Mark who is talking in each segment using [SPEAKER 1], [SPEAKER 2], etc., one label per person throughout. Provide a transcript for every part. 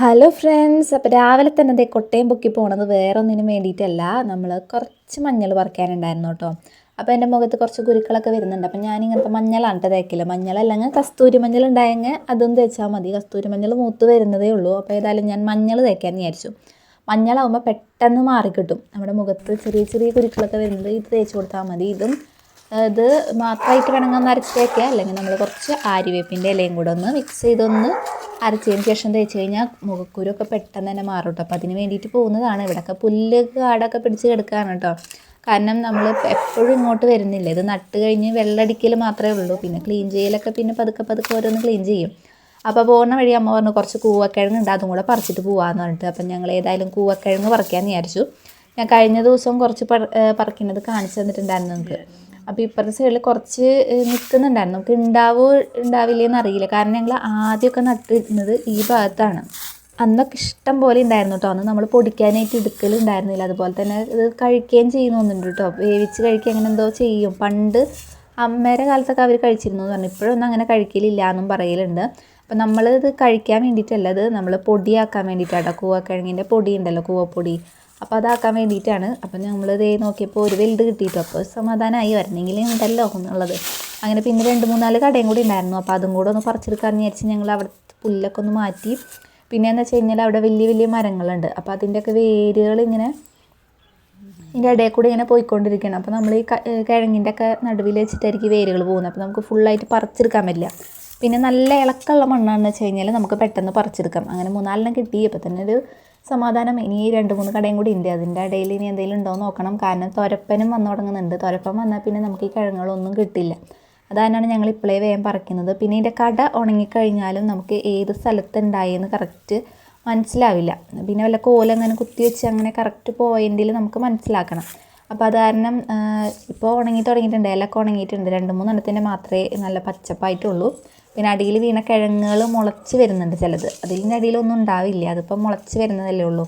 [SPEAKER 1] Hello friends അപ്പോൾ രാവിലെ തന്നെ ദേ കൊട്ടയം പൊക്കി പോണത് വേറെ ഒന്നിനും വേണ്ടിയിട്ടല്ല. നമ്മൾ കുറച്ച് മഞ്ഞൾ പറിക്കാനുണ്ടായിരുന്നു കേട്ടോ. അപ്പോൾ എന്റെ മുഖത്ത് കുറച്ച് കുരുക്കളൊക്കെ വരുന്നുണ്ട്. അപ്പോൾ ഞാൻ ഇങ്ങനത്തെ മഞ്ഞളാണ് തേക്കില്ല മഞ്ഞളല്ലെങ്കിൽ കസ്തൂരി മഞ്ഞൾ ഉണ്ടായെങ്കിൽ അതും തേച്ചാൽ മതി. കസ്തൂരി മഞ്ഞൾ മൂത്ത് വരുന്നതേ ഉള്ളൂ. അപ്പോൾ ഏതായാലും ഞാൻ മഞ്ഞൾ തേക്കാൻ വിചാരിച്ചു. മഞ്ഞളാവുമ്പോൾ പെട്ടെന്ന് മാറിക്കിട്ടും. നമ്മുടെ മുഖത്ത് ചെറിയ ചെറിയ കുരുക്കളൊക്കെ വരുന്നത് ഇത് തേച്ച് കൊടുത്താൽ മതി. ഇതും ഇത് മാത്രമായിട്ട് വേണമെങ്കിൽ ഒന്ന് അരച്ച് തേക്കുക അല്ലെങ്കിൽ നമ്മൾ കുറച്ച് ആര്യവേപ്പിന്റെ ഇലയും കൂടെ ഒന്ന് മിക്സ് ചെയ്തൊന്ന് അരച്ചതിന് ശേഷം തേച്ച് കഴിഞ്ഞാൽ മുഖക്കുരൊക്കെ പെട്ടെന്ന് തന്നെ മാറും കേട്ടോ അപ്പോൾ അതിന് വേണ്ടിയിട്ട് പോകുന്നതാണ്. ഇവിടെയൊക്കെ പുല്ല് കാടൊക്കെ പിടിച്ച് കിടക്കുകയാണ് കേട്ടോ കാരണം നമ്മൾ എപ്പോഴും ഇങ്ങോട്ട് വരുന്നില്ല. ഇത് നട്ട് കഴിഞ്ഞ് വെള്ളടിക്കൽ മാത്രമേ ഉള്ളൂ. പിന്നെ ക്ലീൻ ചെയ്യലൊക്കെ പിന്നെ പതുക്കെ പതുക്കെ ഓരോന്ന് ക്ലീൻ ചെയ്യും. അപ്പോൾ പോകുന്ന വഴി അമ്മ പറഞ്ഞു കുറച്ച് കൂവക്കിഴങ്ങ് ഉണ്ട് അതും കൂടെ പറിച്ചിട്ട് പോകാമെന്ന് പറഞ്ഞിട്ട്. അപ്പം ഞങ്ങൾ ഏതായാലും കൂവക്കിഴങ്ങ് പറിക്കാമെന്ന് വിചാരിച്ചു. ഞാൻ കഴിഞ്ഞ ദിവസം കുറച്ച് പറ പറിക്കുന്നത് കാണിച്ചു തന്നിട്ടുണ്ടായിരുന്നു നിങ്ങൾക്ക്. അപ്പോൾ ഇപ്പുറത്തെ സൈഡിൽ കുറച്ച് നിൽക്കുന്നുണ്ടായിരുന്നു നമുക്ക് ഉണ്ടാവോ ഉണ്ടാവില്ലേന്ന് അറിയില്ല. കാരണം ഞങ്ങൾ ആദ്യമൊക്കെ നട്ടിരുന്നത് ഈ ഭാഗത്താണ്. അന്നൊക്കെ ഇഷ്ടം പോലെ ഉണ്ടായിരുന്നു കേട്ടോ അന്ന് നമ്മൾ പൊടിക്കാനായിട്ട് എടുക്കലുണ്ടായിരുന്നില്ല അതുപോലെ തന്നെ ഇത് കഴിക്കുകയും ചെയ്യുന്നുണ്ട് കേട്ടോ വേവിച്ച് കഴിക്കുക അങ്ങനെ എന്തോ ചെയ്യും. പണ്ട് അമ്മയുടെ കാലത്തൊക്കെ അവർ കഴിച്ചിരുന്നു എന്ന് പറഞ്ഞു. ഇപ്പോഴൊന്നും അങ്ങനെ കഴിക്കലില്ല എന്നും പറയലുണ്ട്. അപ്പം നമ്മളിത് കഴിക്കാൻ വേണ്ടിയിട്ടല്ല ഇത് നമ്മൾ പൊടിയാക്കാൻ വേണ്ടിയിട്ടാട്ടോ കൂവക്കിഴങ്ങിന്റെ പൊടി ഉണ്ടല്ലോ കൂവപ്പൊടി. അപ്പോൾ അതാക്കാൻ വേണ്ടിയിട്ടാണ്. അപ്പം നമ്മൾ ഇതേ നോക്കിയപ്പോൾ ഒരു വലുത് കിട്ടിയിട്ടു. അപ്പോൾ സമാധാനമായി വരണമെങ്കിൽ ഉണ്ടല്ലോ എന്നുള്ളത്. അങ്ങനെ പിന്നെ രണ്ട് മൂന്നാൽ കടയും കൂടി ഉണ്ടായിരുന്നു. അപ്പോൾ അതും കൂടെ ഒന്ന് പറിച്ചെടുക്കാമെന്ന് വിചാരിച്ച് ഞങ്ങൾ അവിടെ പുല്ലൊക്കെ ഒന്ന് മാറ്റി. പിന്നെ എന്ന് വെച്ച് കഴിഞ്ഞാൽ അവിടെ വലിയ വലിയ മരങ്ങളുണ്ട്. അപ്പോൾ അതിന്റെയൊക്കെ വേരുകൾ ഇങ്ങനെ ഇതിന്റെ ഇടയിൽ കൂടി ഇങ്ങനെ പോയിക്കൊണ്ടിരിക്കുകയാണ്. അപ്പോൾ നമ്മൾ ഈ കിഴങ്ങിന്റെ ഒക്കെ നടുവിൽ വെച്ചിട്ടായിരിക്കും വേരുകൾ പോകുന്നത്. അപ്പോൾ നമുക്ക് ഫുള്ളായിട്ട് പറിച്ചെടുക്കാൻ പറ്റില്ല. പിന്നെ നല്ല ഇളക്കമുള്ള മണ്ണാണെന്ന് വെച്ച് കഴിഞ്ഞാൽ നമുക്ക് പെട്ടെന്ന് പറിച്ചെടുക്കാം. അങ്ങനെ മൂന്നാലെണ്ണം കിട്ടി. അപ്പോൾ തന്നെ ഒരു സമാധാനം. ഇനി രണ്ട് മൂന്ന് കടയും കൂടി ഉണ്ട്. അതിന്റെ ഇടയിൽ ഇനി എന്തെങ്കിലും ഉണ്ടോ നോക്കണം. കാരണം തുരപ്പനും വന്നു തുടങ്ങുന്നുണ്ട്. തുരപ്പൻ വന്നാൽ പിന്നെ നമുക്ക് ഈ കിഴങ്ങുകളൊന്നും കിട്ടില്ല. അതാണ് ഞങ്ങൾ ഇപ്പോഴേ വേഗം പറിക്കുന്നത്. പിന്നെ ഇതിന്റെ കട ഉണങ്ങിക്കഴിഞ്ഞാലും നമുക്ക് ഏത് സ്ഥലത്ത് ഉണ്ടായെന്ന് കറക്റ്റ് മനസ്സിലാവില്ല. പിന്നെ വല്ല കോലങ്ങനെ കുത്തി വെച്ച് അങ്ങനെ കറക്റ്റ് പോയിന്റിൽ നമുക്ക് മനസ്സിലാക്കണം. അപ്പോൾ അത് കാരണം ഇപ്പോൾ ഉണങ്ങി തുടങ്ങിയിട്ടുണ്ട്. ഇലക്കെ ഉണങ്ങിയിട്ടുണ്ട്. രണ്ട് മൂന്നെണ്ണത്തിന്റെ മാത്രമേ നല്ല പച്ചപ്പായിട്ടുള്ളൂ. പിന്നെ അടിയിൽ വീണ കിഴങ്ങുകൾ മുളച്ച് വരുന്നുണ്ട് ചിലത്. അതിന്റെ അടിയിലൊന്നും ഉണ്ടാവില്ല. അതിപ്പോൾ മുളച്ച് വരുന്നതല്ലേ ഉള്ളൂ.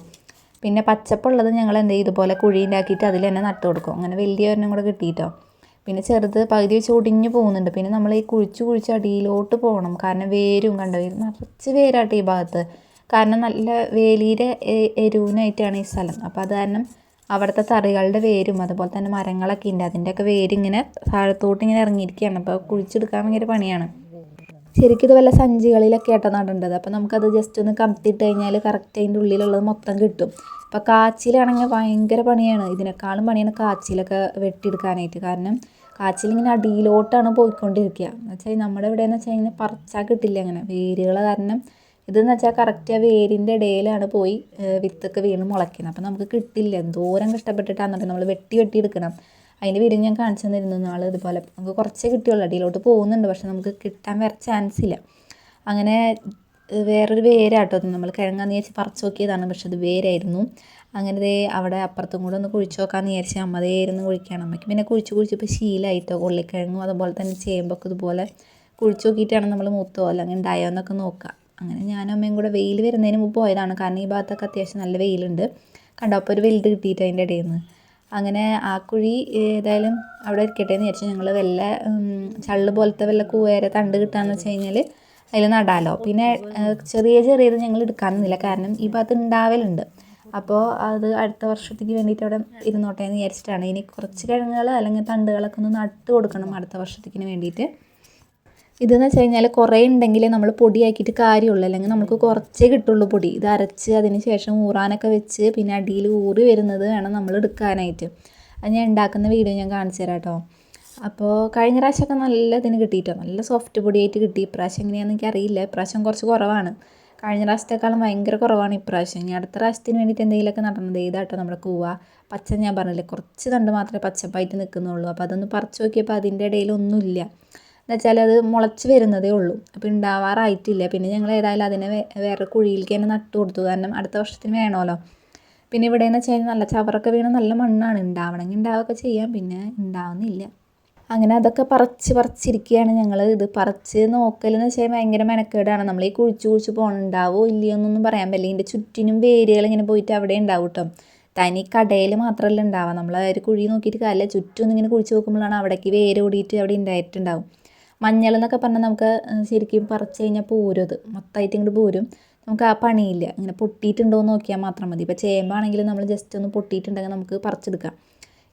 [SPEAKER 1] പിന്നെ പച്ചപ്പുള്ളത് ഞങ്ങൾ എന്ത് ചെയ്യും? ഇതുപോലെ കുഴിയുണ്ടാക്കിയിട്ട് അതിൽ തന്നെ നട്ടു കൊടുക്കും. അങ്ങനെ വലിയ ഒരെണ്ണം കൂടെ കിട്ടിയിട്ടോ. പിന്നെ ചെറുത് പകുതി വെച്ച് ഒടിഞ്ഞു പോകുന്നുണ്ട്. പിന്നെ നമ്മൾ ഈ കുഴിച്ച് കുഴിച്ച് അടിയിലോട്ട് പോകണം. കാരണം വേരും കണ്ടോ? നിറച്ച് വേരാട്ടെ ഈ ഭാഗത്ത്. കാരണം നല്ല വേലിയുടെ എരുവിനായിട്ടാണ് ഈ സ്ഥലം. അപ്പോൾ അത് കാരണം അവിടുത്തെ തറികളുടെ വേരും അതുപോലെ തന്നെ മരങ്ങളൊക്കെ ഉണ്ട്. അതിന്റെയൊക്കെ വേരിങ്ങനെ താഴത്തോട്ട് ഇങ്ങനെ ഇറങ്ങിയിരിക്കുകയാണ്. അപ്പോൾ കുഴിച്ചെടുക്കാൻ ഭയങ്കര പണിയാണ്. ശരിക്കും ഇത് വല്ല സഞ്ചികളിലൊക്കെ ആട്ടോ നടേണ്ടത്. അപ്പോൾ നമുക്കത് ജസ്റ്റ് ഒന്ന് കമത്തിയിട്ട് കഴിഞ്ഞാൽ കറക്റ്റ് അതിന്റെ ഉള്ളിലുള്ളത് മൊത്തം കിട്ടും. അപ്പോൾ കാച്ചിലാണെങ്കിൽ ഭയങ്കര പണിയാണ്. ഇതിനേക്കാളും പണിയാണ് കാച്ചിലൊക്കെ വെട്ടിയെടുക്കാനായിട്ട്. കാരണം കാച്ചിലിങ്ങനെ അടിയിലോട്ടാണ് പോയിക്കൊണ്ടിരിക്കുക. എന്ന് വെച്ചാൽ നമ്മുടെ ഇവിടെയെന്ന് വെച്ചാൽ ഇങ്ങനെ പറിച്ചാൽ കിട്ടില്ല അങ്ങനെ. വേരുകൾ കാരണം ഇതെന്ന് വെച്ചാൽ കറക്റ്റ് ആ വേരിന്റെ ഇടയിലാണ് പോയി വിത്തൊക്കെ വീണ് മുളയ്ക്കുന്നത്. അപ്പോൾ നമുക്ക് കിട്ടില്ല. എന്തോരം കഷ്ടപ്പെട്ടിട്ടാണെന്നുണ്ടെങ്കിൽ നമ്മൾ വെട്ടി വെട്ടി എടുക്കണം അതിന്റെ വീഡിയോ ഞാൻ കാണിച്ചു തന്നിരുന്നു. നാൾ ഇതുപോലെ നമുക്ക് കുറച്ചേ കിട്ടിയുള്ളൂ. അടിയിലോട്ട് പോകുന്നുണ്ട്. പക്ഷെ നമുക്ക് കിട്ടാൻ വേറെ ചാൻസ് ഇല്ല. അങ്ങനെ വേറൊരു വേരാട്ടോ. നമ്മൾ കിഴങ്ങാന്ന് വിചാരിച്ച് പറിച്ച് നോക്കിയതാണ്. പക്ഷെ അത് വേരായിരുന്നു. അങ്ങനെ ദേ അവിടെ അപ്പുറത്തും കൂടെ ഒന്ന് കുഴിച്ച് നോക്കാമെന്ന് വിചാരിച്ച് അമ്മ ദേ ഇരുന്ന് കുഴിക്കുകയാണ്. അമ്മയ്ക്ക് പിന്നെ കുഴിച്ച് കുഴിച്ചപ്പോൾ ശീലമായിട്ടോ ഉള്ളിക്കിഴങ്ങും അതുപോലെ തന്നെ ചേമ്പൊക്കെ ഇതുപോലെ കുഴിച്ച് നോക്കിയിട്ടാണ് നമ്മൾ മൂത്തോ അല്ലെങ്കിൽ ഉണ്ടായോ എന്നൊക്കെ നോക്കുക. അങ്ങനെ ഞാനും അമ്മയും കൂടെ വെയിൽ വരുന്നതിന് മുമ്പ് പോയതാണ്. കാരണം ഈ ഭാഗത്തൊക്കെ അത്യാവശ്യം നല്ല വെയിലുണ്ട്. കണ്ടപ്പോൾ ഒരു വെയിൽ കിട്ടിയിട്ട് അതിന്റെ ഇടയിൽ നിന്ന് അങ്ങനെ ആ കുഴി ഏതായാലും അവിടെ ഇരിക്കട്ടെ എന്ന് വിചാരിച്ചു. ഞങ്ങൾ വല്ല ചള്ള് പോലത്തെ വല്ല കൂവേരെ തണ്ട് കിട്ടാന്ന് വെച്ച് കഴിഞ്ഞാൽ അതിൽ നടാലോ. പിന്നെ ചെറിയ ചെറിയത് ഞങ്ങൾ എടുക്കാനൊന്നുമില്ല. കാരണം ഈ ഭാഗത്ത് ഉണ്ടാവലുണ്ട്. അപ്പോൾ അത് അടുത്ത വർഷത്തേക്ക് വേണ്ടിയിട്ട് അവിടെ ഇരുന്നോട്ടെ എന്ന് വിചാരിച്ചിട്ടാണ്. ഇനി കുറച്ച് കിഴങ്ങുകൾ അല്ലെങ്കിൽ തണ്ടുകളൊക്കെ ഒന്ന് നട്ട് കൊടുക്കണം അടുത്ത വർഷത്തേക്കിന് വേണ്ടിയിട്ട്. ഇതെന്ന് വെച്ച് കഴിഞ്ഞാൽ കുറേ ഉണ്ടെങ്കിൽ നമ്മൾ പൊടിയാക്കിയിട്ട് കാര്യമുള്ളൂ അല്ലെങ്കിൽ നമുക്ക് കുറച്ചേ കിട്ടുള്ളൂ പൊടി. ഇത് അരച്ച് അതിന് ശേഷം ഊറാനൊക്കെ വെച്ച് പിന്നെ അടിയിൽ ഊറി വരുന്നത് വേണം നമ്മൾ എടുക്കാനായിട്ട്. അത് ഞാൻ ഉണ്ടാക്കുന്ന വീഡിയോ ഞാൻ കാണിച്ചു തരാം കേട്ടോ അപ്പോൾ കഴിഞ്ഞ പ്രാവശ്യമൊക്കെ നല്ല ഇതിന് കിട്ടിയിട്ടോ നല്ല സോഫ്റ്റ് പൊടിയായിട്ട് കിട്ടി. ഇപ്രാവശ്യം എങ്ങനെയാണെന്ന് എനിക്ക് അറിയില്ല ഇപ്രാവശ്യം കുറച്ച് കുറവാണ്. കഴിഞ്ഞ പ്രാവശ്യത്തെക്കാളും ഭയങ്കര കുറവാണ് ഇപ്രാവശ്യം. ഇനി അടുത്ത പ്രാവശ്യത്തിന് വേണ്ടിയിട്ട് എന്തെങ്കിലുമൊക്കെ നടന്നത് ഏതാട്ടോ നമ്മുടെ കൂവ? പച്ച ഞാൻ പറഞ്ഞില്ലേ. കുറച്ച് തണ്ട് മാത്രമേ പച്ചപ്പായിട്ട് നിൽക്കുന്നുള്ളൂ അപ്പോൾ അതൊന്ന് പറിച്ച് നോക്കിയപ്പോൾ അതിന്റെ ഇടയിലൊന്നുമില്ല എന്നുവെച്ചാൽ അത് മുളച്ച് വരുന്നതേ ഉള്ളൂ. അപ്പോൾ ഉണ്ടാവാറായിട്ടില്ല പിന്നെ ഞങ്ങൾ ഏതായാലും അതിനെ വേറെ കുഴിയിലേക്ക് തന്നെ നട്ടു കൊടുത്തു. കാരണം അടുത്ത വർഷത്തിന് വേണമല്ലോ. പിന്നെ ഇവിടെ എന്ന് വെച്ച് കഴിഞ്ഞാൽ നല്ല ചവറൊക്കെ വീണ നല്ല മണ്ണാണ് ഉണ്ടാവണമെങ്കിൽ ഉണ്ടാവുകയൊക്കെ ചെയ്യാം. പിന്നെ ഉണ്ടാവുന്നില്ല അങ്ങനെ അതൊക്കെ പറിച്ച് പറിച്ചിരിക്കുകയാണ് ഞങ്ങൾ. ഇത് പറിച്ച് നോക്കലെന്ന് വെച്ചാൽ ഭയങ്കര മെനക്കേടാണ്. നമ്മൾ ഈ കുഴിച്ച് കുഴിച്ച് പോകണുണ്ടാവോ ഇല്ലയോ എന്നൊന്നും പറയാൻ പറ്റില്ല. ഇതിന്റെ ചുറ്റിനും വേരുകൾ ഇങ്ങനെ പോയിട്ട് അവിടെ ഉണ്ടാവും കേട്ടോ. തനി കടയിൽ മാത്രമല്ല ഉണ്ടാവുക നമ്മൾ ഒരു കുഴി നോക്കിയിട്ട് കാര്യമില്ല. ചുറ്റും ഇങ്ങനെ കുഴിച്ച് നോക്കുമ്പോഴാണ് അവിടേക്ക് വേര് ഓടിയിട്ട് അവിടെ ഉണ്ടായിട്ടുണ്ടാവും മഞ്ഞൾ എന്നൊക്കെ പറഞ്ഞാൽ നമുക്ക് ശരിക്കും പറിച്ച് കഴിഞ്ഞാൽ പോരും അത്. മൊത്തമായിട്ട് ഇങ്ങോട്ട് പോരും. നമുക്ക് ആ പണിയില്ല. ഇങ്ങനെ പൊട്ടിയിട്ടുണ്ടോ എന്ന് നോക്കിയാൽ മാത്രം മതി. ഇപ്പോൾ ചേമ്പാണെങ്കിൽ നമ്മൾ ജസ്റ്റ് ഒന്ന് പൊട്ടിയിട്ടുണ്ടെങ്കിൽ നമുക്ക് പറിച്ചെടുക്കാം.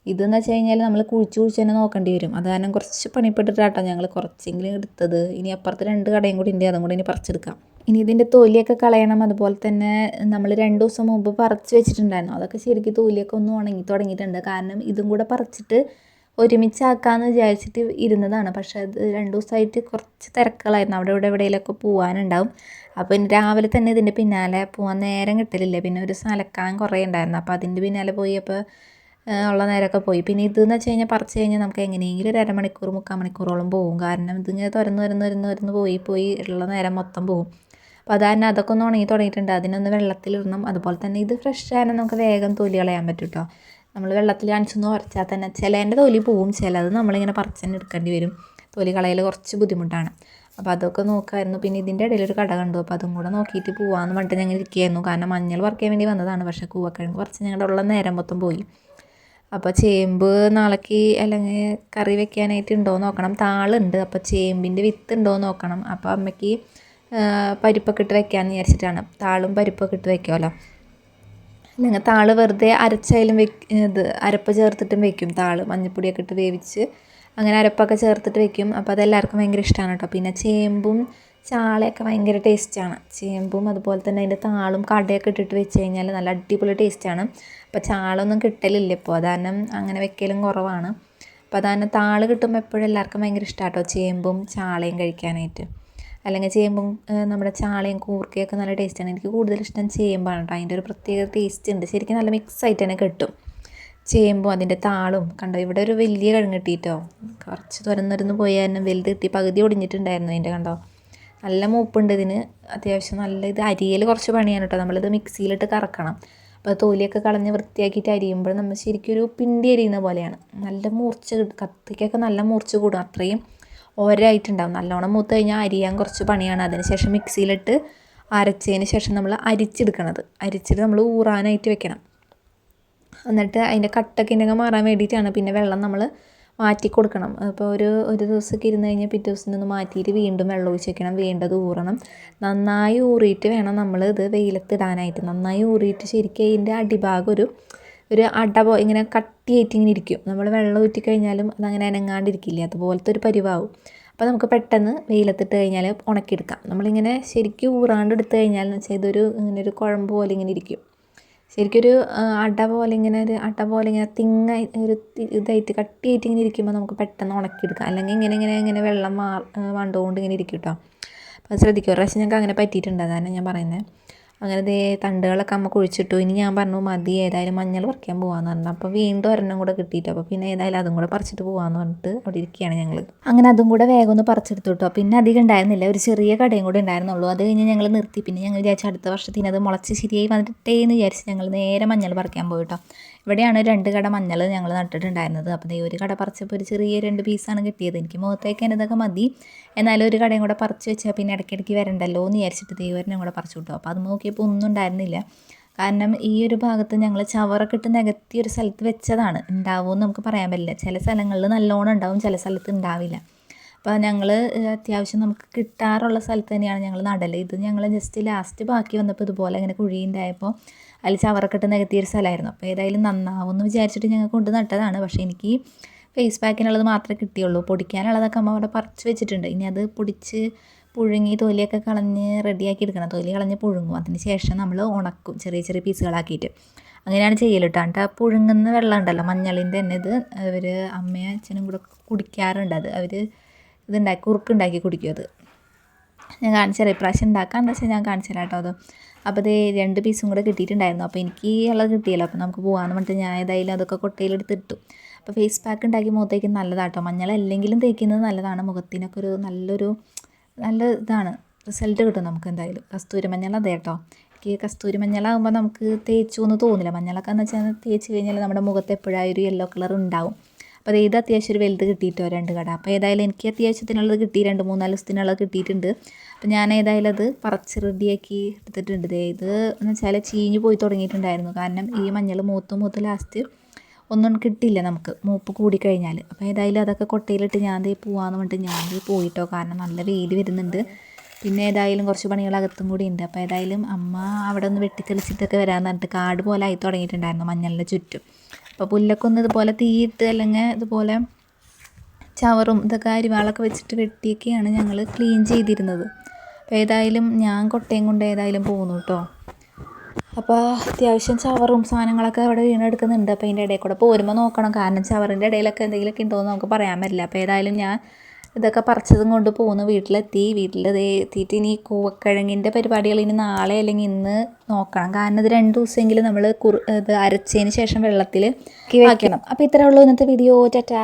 [SPEAKER 1] ഇതെന്ന് വെച്ച് കഴിഞ്ഞാൽ നമ്മൾ കുഴിച്ച് കുഴിച്ച് തന്നെ നോക്കേണ്ടി വരും. അത് കാരണം കുറച്ച് പണിപ്പെട്ടിട്ടാട്ടോ ഞങ്ങൾ കുറച്ചെങ്കിലും എടുത്തത്. ഇനി അപ്പുറത്ത് രണ്ട് കടയും കൂടി ഉണ്ട്. അതും കൂടി ഇനി പറിച്ചെടുക്കാം. ഇനി ഇതിന്റെ തൊലിയൊക്കെ കളയണം. അതുപോലെ തന്നെ നമ്മൾ രണ്ട് ദിവസം മുമ്പ് പറിച്ച് വെച്ചിട്ടുണ്ടായിരുന്നു. അതൊക്കെ ശരിക്കും തൊലിയൊക്കെ ഒന്ന് ഉണങ്ങി തുടങ്ങിയിട്ടുണ്ട്. കാരണം ഇതും കൂടെ പറിച്ചിട്ട് ഒരുമിച്ചാക്കാമെന്ന് വിചാരിച്ചിട്ട് ഇരുന്നതാണ്. പക്ഷേ അത് രണ്ട് ദിവസമായിട്ട് കുറച്ച് തിരക്കുകളായിരുന്നു. അവിടെ ഇവിടെ എവിടെയെങ്കിലുമൊക്കെ പോകാനുണ്ടാവും അപ്പോൾ ഇനി രാവിലെ തന്നെ ഇതിന്റെ പിന്നാലെ പോകാൻ നേരം കിട്ടലില്ല. പിന്നെ ഒരു സ്ഥലക്കാൻ കുറേ ഉണ്ടായിരുന്നു. അപ്പോൾ അതിന്റെ പിന്നാലെ പോയി അപ്പോൾ ഉള്ള നേരമൊക്കെ പോയി. പിന്നെ ഇതെന്ന് വെച്ച് കഴിഞ്ഞാൽ പറിച്ച് കഴിഞ്ഞാൽ നമുക്ക് എങ്ങനെയെങ്കിലും ഒരു അരമണിക്കൂർ മുക്കാൽ മണിക്കൂറോളം പോകും. കാരണം ഇതിങ്ങനെ തുരന്ന് തുരന്ന് തുരന്ന് തുരന്ന് പോയി പോയി ഉള്ള നേരം മൊത്തം പോകും. അപ്പോൾ അത് തന്നെ അതൊക്കെ ഒന്ന് ഉണങ്ങി തുടങ്ങിയിട്ടുണ്ട്. അതിനൊന്ന് വെള്ളത്തിലിടണം. അതുപോലെ തന്നെ ഇത് ഫ്രഷ് ആയാലും നമുക്ക് വേഗം തൊലി കളയാൻ പറ്റും കേട്ടോ നമ്മൾ വെള്ളത്തിൽ കാണിച്ചൊന്ന് പറിച്ചാൽ തന്നെ ചിലേന്റെ തൊലി പോവും ചിലത് നമ്മളിങ്ങനെ പറിച്ചു തന്നെ എടുക്കേണ്ടി വരും. തൊലി കളയൽ കുറച്ച് ബുദ്ധിമുട്ടാണ്. അപ്പോൾ അതൊക്കെ നോക്കായിരുന്നു. പിന്നെ ഇതിന്റെ ഇടയിൽ ഒരു കട കണ്ടു. അപ്പോൾ അതും കൂടെ നോക്കിയിട്ട് പോകാമെന്ന് പറഞ്ഞിട്ട് ഞങ്ങൾ ഇരിക്കുകയായിരുന്നു കാരണം മഞ്ഞൾ പറിക്കാൻ വേണ്ടി വന്നതാണ്. പക്ഷേ കൂവക്കിഴങ്ങ് കുറച്ച് ഞങ്ങളുടെ ഉള്ള നേരം മൊത്തം പോയി. അപ്പോൾ ചേമ്പ് നാളേക്ക് അല്ലെങ്കിൽ കറി വെക്കാനായിട്ട് ഉണ്ടോ നോക്കണം. താളുണ്ട്. അപ്പോൾ ചേമ്പിന്റെ വിത്ത് ഉണ്ടോ നോക്കണം. അപ്പോൾ അമ്മയ്ക്ക് പരിപ്പൊക്കെ ഇട്ട് വെക്കാമെന്ന് വിചാരിച്ചിട്ടാണ്. താളും പരിപ്പൊക്കെ ഇട്ട് വെക്കുമല്ലോ അല്ലെങ്കിൽ താൾ വെറുതെ അരച്ചായാലും വെക്ക് ഇത് അരപ്പ് ചേർത്തിട്ടും വെക്കും. താൾ മഞ്ഞൾപ്പൊടിയൊക്കെ ഇട്ട് വേവിച്ച് അങ്ങനെ അരപ്പൊക്കെ ചേർത്തിട്ട് വെക്കും. അപ്പോൾ അതെല്ലാവർക്കും ഭയങ്കര ഇഷ്ടമാണ് കേട്ടോ. പിന്നെ ചേമ്പും ചാളയൊക്കെ ഭയങ്കര ടേസ്റ്റാണ്. ചേമ്പും അതുപോലെ തന്നെ അതിന്റെ താളും കടയൊക്കെ ഇട്ടിട്ട് വെച്ച് കഴിഞ്ഞാൽ നല്ല അടിപൊളി ടേസ്റ്റാണ്. അപ്പോൾ ചാളൊന്നും കിട്ടലില്ല ഇപ്പോൾ. അതാരണം അങ്ങനെ വെക്കലും കുറവാണ്. അപ്പോൾ അതാരണം താൾ കിട്ടുമ്പോൾ എപ്പോഴും എല്ലാവർക്കും ഭയങ്കര ഇഷ്ടമാണ് കേട്ടോ. ചേമ്പും ചാളയും കഴിക്കാനായിട്ട്. അല്ലെങ്കിൽ ചേമ്പും നമ്മുടെ ചാളയും കൂർക്കയൊക്കെ നല്ല ടേസ്റ്റാണ് എനിക്ക് കൂടുതൽ ഇഷ്ടം ചേമ്പാണ് കേട്ടോ അതിന്റെ ഒരു പ്രത്യേക ടേസ്റ്റ് ഉണ്ട്. ശരിക്കും നല്ല മിക്സ് ആയിട്ട് തന്നെ കിട്ടും. ചേമ്പും അതിന്റെ താളും കണ്ടോ ഇവിടെ ഒരു വലിയ കിഴങ്ങ് കിട്ടിയിട്ടോ കുറച്ച് തുരന്നിരുന്ന് പോയി തന്നെ വലുത് കിട്ടി. പകുതി ഒടിഞ്ഞിട്ടുണ്ടായിരുന്നു അതിന്റെ കണ്ടോ. നല്ല മൂപ്പുണ്ട് ഇതിന്. അത്യാവശ്യം നല്ല ഇത് അരിയൽ കുറച്ച് പണിയാണ് കേട്ടോ നമ്മളിത് മിക്സിയിലിട്ട് കറക്കണം. അപ്പോൾ തോലിയൊക്കെ കളഞ്ഞ് വൃത്തിയാക്കിയിട്ട് അരിയുമ്പോൾ നമ്മൾ ശരിക്കും ഒരു പിണ്ടി അരിയുന്ന പോലെയാണ്. നല്ല മൂർച്ച കത്തിക്കൊക്കെ നല്ല മൂർച്ച കൂടും. അത്രയും ഒരായിട്ടുണ്ടാവും. നല്ലോണം മൂത്ത് കഴിഞ്ഞാൽ അരിയാൻ കുറച്ച് പണിയാണ്. അതിനുശേഷം മിക്സിയിലിട്ട് അരച്ചതിന് ശേഷം നമ്മൾ അരിച്ചെടുക്കണത്. അരിച്ചിട്ട് നമ്മൾ ഊറാനായിട്ട് വെക്കണം. എന്നിട്ട് അതിന്റെ കട്ടൊക്കെ ഉണ്ടെങ്കിൽ മാറാൻ വേണ്ടിയിട്ടാണ്. പിന്നെ വെള്ളം നമ്മൾ മാറ്റി കൊടുക്കണം അപ്പോൾ ഒരു ഒരു ദിവസമൊക്കെ ഇരുന്ന് കഴിഞ്ഞാൽ പിറ്റേ ദിവസം ഒന്ന് മാറ്റിയിട്ട് വീണ്ടും വെള്ളം ഒഴിച്ച് വെക്കണം. വീണ്ടത് ഊറണം. നന്നായി ഊറിയിട്ട് വേണം നമ്മൾ ഇത് വെയിലത്തിടാനായിട്ട് നന്നായി ഊറിയിട്ട് ശരിക്കും അതിന്റെ അടിഭാഗം ഒരു ഒരു അടവോ ഇങ്ങനെ കട്ടിയായിട്ട് ഇങ്ങനെ ഇരിക്കും. നമ്മൾ വെള്ളം ഊറ്റി കഴിഞ്ഞാലും അതങ്ങനെ അനങ്ങാണ്ടിരിക്കില്ല? അതുപോലത്തെ ഒരു പരിവാവും. അപ്പോൾ നമുക്ക് പെട്ടെന്ന് വെയിലത്തിട്ട് കഴിഞ്ഞാൽ ഉണക്കിയെടുക്കാം. നമ്മളിങ്ങനെ ശരിക്കും ഊറാണ്ട് എടുത്തു കഴിഞ്ഞാൽ എന്ന് വെച്ചാൽ ഇതൊരു ഇങ്ങനെ ഒരു കുഴമ്പ് പോലെ ഇങ്ങനെ ഇരിക്കും. ശരിക്കൊരു അട പോലെ ഇങ്ങനെ ഒരു അട പോലെ ഇങ്ങനെ തിങ്ങായി ഒരു ഇതായിട്ട് കട്ടിയായിട്ട് ഇങ്ങനെ ഇരിക്കുമ്പോൾ നമുക്ക് പെട്ടെന്ന് ഉണക്കിയെടുക്കാം. അല്ലെങ്കിൽ ഇങ്ങനെ ഇങ്ങനെ ഇങ്ങനെ വെള്ളം മാ വണ്ടുകൊണ്ട് ഇങ്ങനെ ഇരിക്കും കേട്ടോ അപ്പോൾ ശ്രദ്ധിക്കുക ഒരു പ്രാവശ്യം ഞങ്ങൾക്ക് അങ്ങനെ പറ്റിയിട്ടുണ്ട്. അതാണ് ഞാൻ പറയുന്നത്. അങ്ങനെ ദേ തണ്ടുകളൊക്കെ അമ്മ കുഴിച്ചിട്ടു. ഇനി ഞാൻ പറഞ്ഞു മതി ഏതായാലും മഞ്ഞൾ പറിക്കാൻ പോകാമെന്ന് പറഞ്ഞു. അപ്പോൾ വീണ്ടും ഒരെണ്ണം കൂടെ കിട്ടിയിട്ട് അപ്പോൾ പിന്നെ ഏതായാലും അതും കൂടെ പറിച്ചിട്ട് പോകാമെന്ന് പറഞ്ഞിട്ട് അവിടെ ഇരിക്കുകയാണ് ഞങ്ങൾ അങ്ങനെ അതും കൂടെ വേഗം ഒന്ന് പറിച്ചെടുത്തു കേട്ടോ. പിന്നെ അധികം ഉണ്ടായിരുന്നില്ല. ഒരു ചെറിയ കടയും കൂടെ ഉണ്ടായിരുന്നുള്ളൂ. അത് കഴിഞ്ഞ് ഞങ്ങൾ നിർത്തി. പിന്നെ ഞങ്ങൾ വിചാരിച്ചു അടുത്ത വർഷത്തിന് അത് മുളച്ച് ശരിയായി വന്നിട്ടേ എന്ന് വിചാരിച്ച് ഞങ്ങൾ നേരെ മഞ്ഞൾ പറിക്കാൻ പോയി കേട്ടോ. ഇവിടെയാണ് രണ്ട് കട മഞ്ഞൾ ഞങ്ങൾ നട്ടിട്ടുണ്ടായിരുന്നത്. അപ്പോൾ ഈ ഒരു കട പറിച്ചപ്പോൾ ഒരു ചെറിയ രണ്ട് പീസാണ് കിട്ടിയത്. എനിക്ക് മുഖത്തേക്ക് ഇതൊക്കെ മതി. എന്നാലും ഒരു കടയും കൂടെ പറിച്ച് വെച്ചാൽ പിന്നെ ഇടയ്ക്കിടയ്ക്ക് വരണ്ടല്ലോ എന്ന് വിചാരിച്ചിട്ട് ദൈവരനും കൂടെ പറിച്ചു കിട്ടും അപ്പോൾ അത് നോക്കിയപ്പോൾ ഒന്നും ഉണ്ടായിരുന്നില്ല. കാരണം ഈ ഒരു ഭാഗത്ത് ഞങ്ങൾ ചവറൊക്കെ ഇട്ട് നികത്തി ഒരു സ്ഥലത്ത് വെച്ചതാണ്. ഉണ്ടാവുമെന്ന് നമുക്ക് പറയാൻ പറ്റില്ല. ചില സ്ഥലങ്ങളിൽ നല്ലോണം ഉണ്ടാവും ചില സ്ഥലത്ത് ഉണ്ടാവില്ല. അപ്പോൾ ഞങ്ങൾ അത്യാവശ്യം നമുക്ക് കിട്ടാറുള്ള സ്ഥലത്ത് തന്നെയാണ് ഞങ്ങൾ നടൽ ഇത് ഞങ്ങൾ ജസ്റ്റ് ലാസ്റ്റ് ബാക്കി വന്നപ്പോൾ ഇതുപോലെ ഇങ്ങനെ കുഴിയുണ്ടായപ്പോൾ അതിൽ ചവറക്കെട്ട് നികത്തിയൊരു സ്ഥലമായിരുന്നു. അപ്പോൾ ഏതായാലും നന്നാവും എന്ന് വിചാരിച്ചിട്ട് ഞങ്ങൾ കൊണ്ട് നട്ടതാണ്. പക്ഷേ എനിക്ക് ഫേസ് പാക്കിനുള്ളത് മാത്രമേ കിട്ടിയുള്ളൂ. പൊടിക്കാനുള്ളതൊക്കെ അമ്മ അവിടെ പറിച്ച് വെച്ചിട്ടുണ്ട്. ഇനി അത് പൊടിച്ച് പുഴുങ്ങി തൊലിയൊക്കെ കളഞ്ഞ് റെഡിയാക്കി എടുക്കണം. തൊലി കളഞ്ഞ് പുഴുങ്ങും. അതിന് ശേഷം നമ്മൾ ഉണക്കും. ചെറിയ ചെറിയ പീസുകളാക്കിയിട്ട്. അങ്ങനെയാണ് എന്നിട്ട് ആ പുഴുങ്ങുന്ന വെള്ളം ഉണ്ടല്ലോ മഞ്ഞളിന്റെ തന്നെ ഇത് അവർ അമ്മയും അച്ഛനും കൂടെ കുടിക്കാറുണ്ട് അത്. അവർ ഇതുണ്ടാക്കി കുറുക്കുണ്ടാക്കി കുടിക്കും അത്. ഞാൻ കാണിച്ചു തരാം ഇപ്രാവശ്യം ഉണ്ടാക്കാമെന്ന് വെച്ചാൽ ഞാൻ കാണിച്ചു തരാം കേട്ടോ അത്. അപ്പോൾ ഇത് രണ്ട് പീസും കൂടെ കിട്ടിയിട്ടുണ്ടായിരുന്നു. അപ്പോൾ എനിക്ക് ഉള്ളത് കിട്ടിയല്ലോ. അപ്പോൾ നമുക്ക് പോകാമെന്ന് പറഞ്ഞിട്ട് ഞാൻ ഏതായാലും അതൊക്കെ കൊട്ടയിലെടുത്ത് ഇട്ടു. അപ്പോൾ ഫേസ് പാക്ക് ഉണ്ടാക്കി മുഖത്തേക്ക് നല്ലതാട്ടോ മഞ്ഞൾ അല്ലെങ്കിലും തേക്കുന്നത് നല്ലതാണ്. മുഖത്തിനൊക്കെ ഒരു നല്ലൊരു നല്ല ഇതാണ്. റിസൾട്ട് കിട്ടും നമുക്ക് എന്തായാലും. കസ്തൂരി മഞ്ഞൾ അതെ കേട്ടോ. എനിക്ക് കസ്തൂരി മഞ്ഞളാകുമ്പോൾ നമുക്ക് തേച്ചു എന്ന് തോന്നില്ല. മഞ്ഞളൊക്കെ എന്ന് വെച്ചാൽ തേച്ച് കഴിഞ്ഞാൽ നമ്മുടെ മുഖത്ത് എപ്പോഴായൊരു യെല്ലോ കളർ ഉണ്ടാവും. അപ്പോൾ ഇത് അത്യാവശ്യം ഒരു വലുത് കിട്ടിയിട്ടോ രണ്ട് കട. അപ്പോൾ ഏതായാലും എനിക്ക് അത്യാവശ്യത്തിനുള്ളത് കിട്ടി രണ്ട് മൂന്നാൽ ദിവസത്തിനുള്ളത് കിട്ടിയിട്ടുണ്ട്. അപ്പോൾ ഞാൻ ഏതായാലും അത് പറിച്ച് റെഡിയാക്കി എടുത്തിട്ടുണ്ട്. ഇത് എന്ന് വെച്ചാൽ ചീഞ്ഞ് പോയി തുടങ്ങിയിട്ടുണ്ടായിരുന്നു. കാരണം ഈ മഞ്ഞൾ മൂത്ത് മൂത്ത് ലാസ്റ്റ് ഒന്നും കിട്ടില്ല നമുക്ക് മൂപ്പ് കൂടിക്കഴിഞ്ഞാൽ. അപ്പോൾ ഏതായാലും അതൊക്കെ കൊട്ടയിലിട്ട് ഞാൻ ദേ പോവാന്ന് പറഞ്ഞിട്ട് ഞാൻ ദേ പോയിട്ടോ. കാരണം നല്ല വെയിൽ വരുന്നുണ്ട്. പിന്നെ ഏതായാലും കുറച്ച് പണികൾ അകത്തും കൂടി ഉണ്ട്. അപ്പോൾ ഏതായാലും അമ്മ അവിടെ ഒന്ന് വെട്ടിത്തെളിച്ചിട്ടൊക്കെ വരാമെന്ന് പറഞ്ഞിട്ട് കാട് പോലെ ആയി തുടങ്ങിയിട്ടുണ്ടായിരുന്നു മഞ്ഞളിന്റെ ചുറ്റും. അപ്പോൾ പുല്ലൊക്കെ ഒന്ന് ഇതുപോലെ തീയിട്ട് അല്ലെങ്കിൽ ഇതുപോലെ ചവറും ഇതൊക്കെ അരിവാളൊക്കെ വെച്ചിട്ട് വെട്ടിയൊക്കെയാണ് ഞങ്ങൾ ക്ലീൻ ചെയ്തിരുന്നത്. അപ്പോൾ ഏതായാലും ഞാൻ കൊട്ടയും കൊണ്ട് ഏതായാലും പോകുന്നു കേട്ടോ. അപ്പോൾ അത്യാവശ്യം ചവറും സാധനങ്ങളൊക്കെ അവിടെ വീണെടുക്കുന്നുണ്ട്. അപ്പോൾ അതിന്റെ ഇടയിൽ കൂടെ പോരുമ്പോൾ നോക്കണം. കാരണം ചവറിന്റെ ഇടയിലൊക്കെ എന്തെങ്കിലുമൊക്കെ ഉണ്ടോ എന്ന് നമുക്ക് പറയാൻ പറ്റില്ല. അപ്പോൾ ഏതായാലും ഞാൻ ഇതൊക്കെ പറിച്ചതും കൊണ്ട് പോകുന്നു വീട്ടിലെത്തി. വീട്ടിൽ ദേ എത്തിയിട്ട് ഇനി കൂവക്കിഴങ്ങിന്റെ പരിപാടികൾ ഇനി നാളെ അല്ലെങ്കിൽ ഇന്ന് നോക്കണം. കാരണം ഇത് രണ്ട് ദിവസമെങ്കിലും നമ്മൾ കുറു ഇത് അരച്ചതിന് ശേഷം വെള്ളത്തിൽ വെക്കണം. അപ്പോൾ ഇത്രയേ ഉള്ളൂ ഇന്നത്തെ വീഡിയോ ടാറ്റാ.